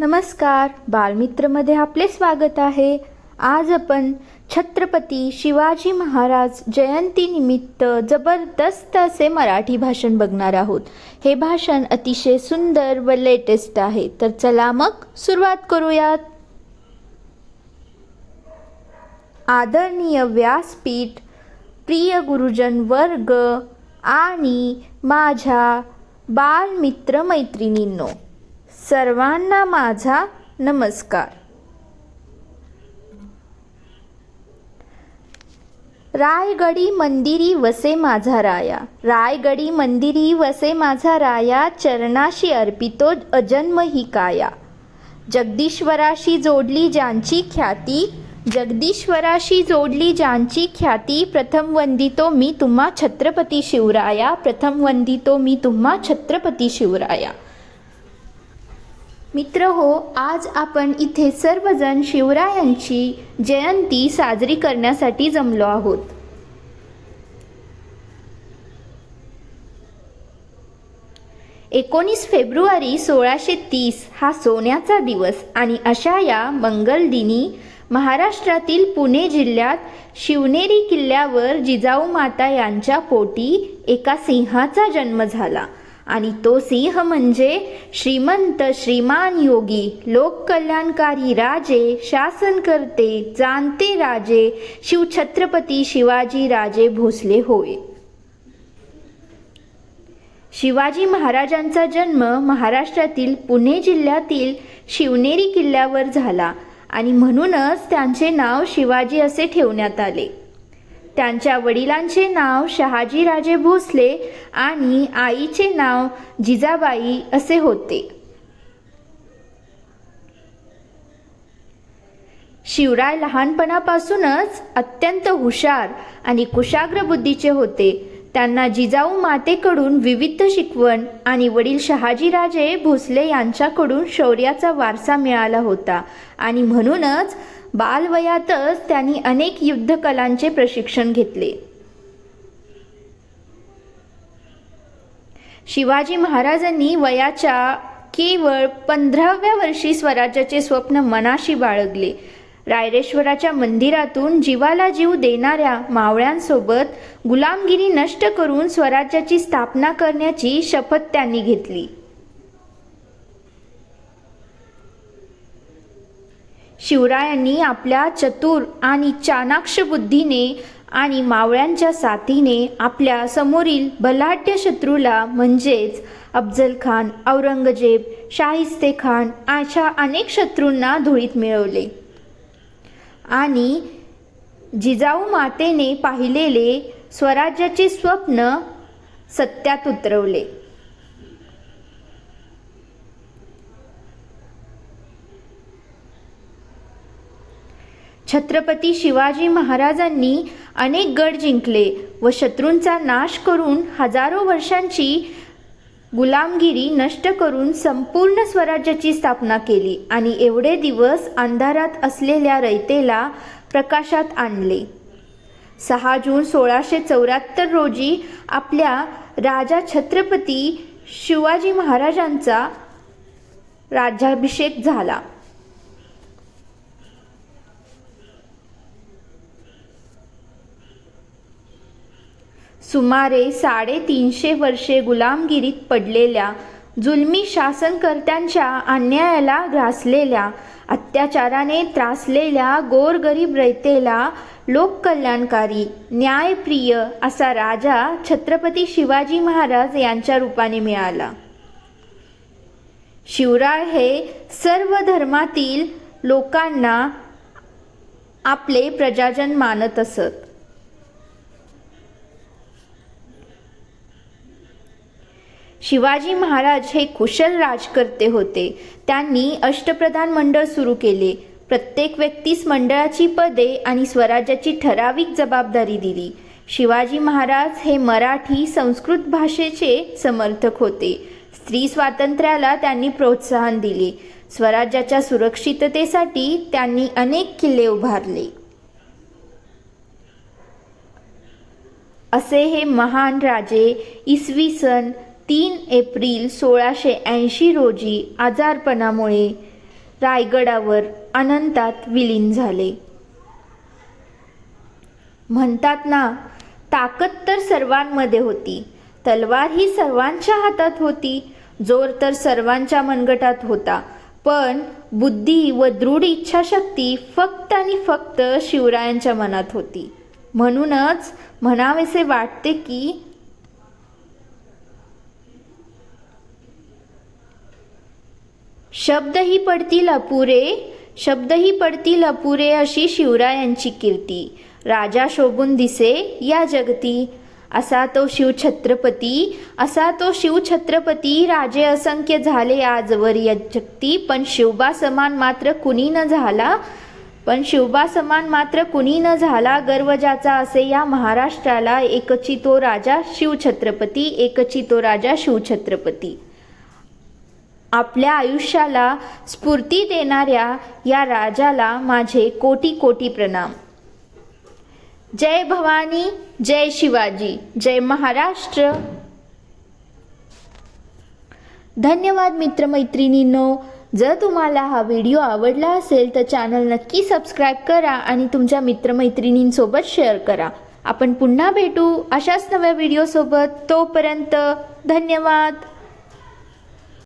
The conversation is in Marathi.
नमस्कार. बालमित्रमध्ये आपले स्वागत आहे. आज आपण छत्रपती शिवाजी महाराज जयंतीनिमित्त जबरदस्त असे मराठी भाषण बघणार आहोत. हे भाषण अतिशय सुंदर व लेटेस्ट आहे. तर चला मग सुरुवात करूयात. आदरणीय व्यासपीठ प्रिय गुरुजन वर्ग आणि माझ्या बालमित्र मैत्रिणींनो सर्वांना माझा नमस्कार. रायगडी मंदिरी वसे माझा राया. रायगडी मंदिरी वसे माझा राया चरणाशी अर्पितो अजन्म ही काया. जगदीश्वराशी जोडली ज्यांची ख्याती जगदीश्वराशी जोडली ज्यांची ख्याती प्रथम वंदितो मी तुम्हा छत्रपती शिवराया प्रथम वंदितो मी तुम्हा छत्रपती शिवराया. मित्र हो आज आपण इथे सर्वजण शिवरायांची जयंती साजरी करण्यासाठी जमलो आहोत. एकोणीस फेब्रुवारी सोळाशे तीस हा सोन्याचा दिवस आणि अशा या मंगलदिनी महाराष्ट्रातील पुणे जिल्ह्यात शिवनेरी किल्ल्यावर जिजाऊ माता यांच्या पोटी एका सिंहाचा जन्म झाला. आणि तो सिंह म्हणजे श्रीमंत श्रीमान योगी लोककल्याणकारी राजे शासनकर्ते जाणते राजे शिवछत्रपती शिवाजी राजे भोसले होय. शिवाजी महाराजांचा जन्म महाराष्ट्रातील पुणे जिल्ह्यातील शिवनेरी किल्ल्यावर झाला आणि म्हणूनच त्यांचे नाव शिवाजी असे ठेवण्यात आले. त्यांच्या वडिलांचे नाव शहाजीराजे भोसले आणि आईचे नाव जिजाबाई असे होते. शिवराय लहानपणापासूनच अत्यंत हुशार आणि कुशाग्र बुद्धीचे होते. त्यांना जिजाऊ मातेकडून विविध शिकवण आणि वडील शहाजीराजे भोसले यांच्याकडून शौर्याचा वारसा मिळाला होता आणि म्हणूनच बालवयातच त्यांनी अनेक युद्धकलांचे प्रशिक्षण घेतले. शिवाजी महाराजांनी वयाच्या केवळ पंधराव्या वर्षी स्वराज्याचे स्वप्न मनाशी बाळगले. रायरेश्वराच्या मंदिरातून जीवाला जीव देणाऱ्या मावळ्यांसोबत गुलामगिरी नष्ट करून स्वराज्याची स्थापना करण्याची शपथ त्यांनी घेतली. शिवरायांनी आपल्या चतुर आणि चाणाक्ष बुद्धीने आणि मावळ्यांच्या साथीने आपल्या समोरील बलाढ्य शत्रूला म्हणजेच अफजल खान औरंगजेब शाहिस्ते खान अशा अनेक शत्रूंना धुळीत मिळवले. आणि जिजाऊ मातेने पाहिलेले स्वराज्याचे स्वप्न सत्यात उतरवले. छत्रपती शिवाजी महाराजांनी अनेक गड जिंकले व शत्रूंचा नाश करून हजारो वर्षांची गुलामगिरी नष्ट करून संपूर्ण स्वराज्याची स्थापना केली आणि एवढे दिवस अंधारात असलेल्या रयतेला प्रकाशात आणले. सहा जून सोळाशे चौऱ्याहत्तर रोजी आपल्या राजा छत्रपती शिवाजी महाराजांचा राज्याभिषेक झाला. सुमारे साडेतीनशे वर्षे गुलामगिरीत पडलेल्या जुलमी शासनकर्त्यांच्या अन्यायाला ग्रासलेल्या अत्याचाराने त्रासलेल्या गोरगरीब रयतेला लोककल्याणकारी न्यायप्रिय असा राजा छत्रपती शिवाजी महाराज यांच्या रूपाने मिळाला. शिवराय हे सर्व धर्मातील लोकांना आपले प्रजाजन मानत असत. शिवाजी महाराज हे कुशल राजकर्ते होते. त्यांनी अष्टप्रधान मंडळ सुरू केले. प्रत्येक व्यक्तीस मंडळाची पदे आणि स्वराज्याची ठराविक जबाबदारी दिली. शिवाजी महाराज हे मराठी संस्कृत भाषेचे समर्थक होते. स्त्री स्वातंत्र्याला त्यांनी प्रोत्साहन दिले. स्वराज्याच्या सुरक्षिततेसाठी त्यांनी अनेक किल्ले उभारले. असे हे महान राजे इसवी सन तीन एप्रिल सोळाशे ऐंशी रोजी आजारपणामुळे रायगडावर अनंतात विलीन झाले. म्हणतात ना ताकद तर सर्वांमध्ये होती. तलवार ही सर्वांच्या हातात होती जोर तर सर्वांच्या मनगटात होता. पण बुद्धी व दृढ इच्छाशक्ती फक्त आणि फक्त शिवरायांच्या मनात होती. म्हणूनच म्हणावेसे वाटते की शब्दही पडतील अपुरे शब्दही पडतील अपुरे अशी शिवरायांची कीर्ती. राजा शोभून दिसे या जगती. असा तो शिवछत्रपती असा तो शिवछत्रपती राजे असंख्य झाले आजवर या जगती पण शिवबा समान मात्र कुणी न झाला. पण शिवबा समान मात्र कुणी न झाला. गर्वजाचा असे या महाराष्ट्राला एकची तो राजा शिवछत्रपती एकची तो राजा शिवछत्रपती. आपल्या आयुष्याला स्फूर्ती देणाऱ्या या राजाला माझे कोटी कोटी प्रणाम. जय भवानी जय शिवाजी जय महाराष्ट्र. धन्यवाद मित्रमैत्रिणींनो. जर तुम्हाला हा व्हिडिओ आवडला असेल तर चॅनल नक्की सबस्क्राईब करा आणि तुमच्या मित्रमैत्रिणींसोबत शेअर करा. आपण पुन्हा भेटू अशाच नव्या व्हिडिओसोबत. तोपर्यंत धन्यवाद.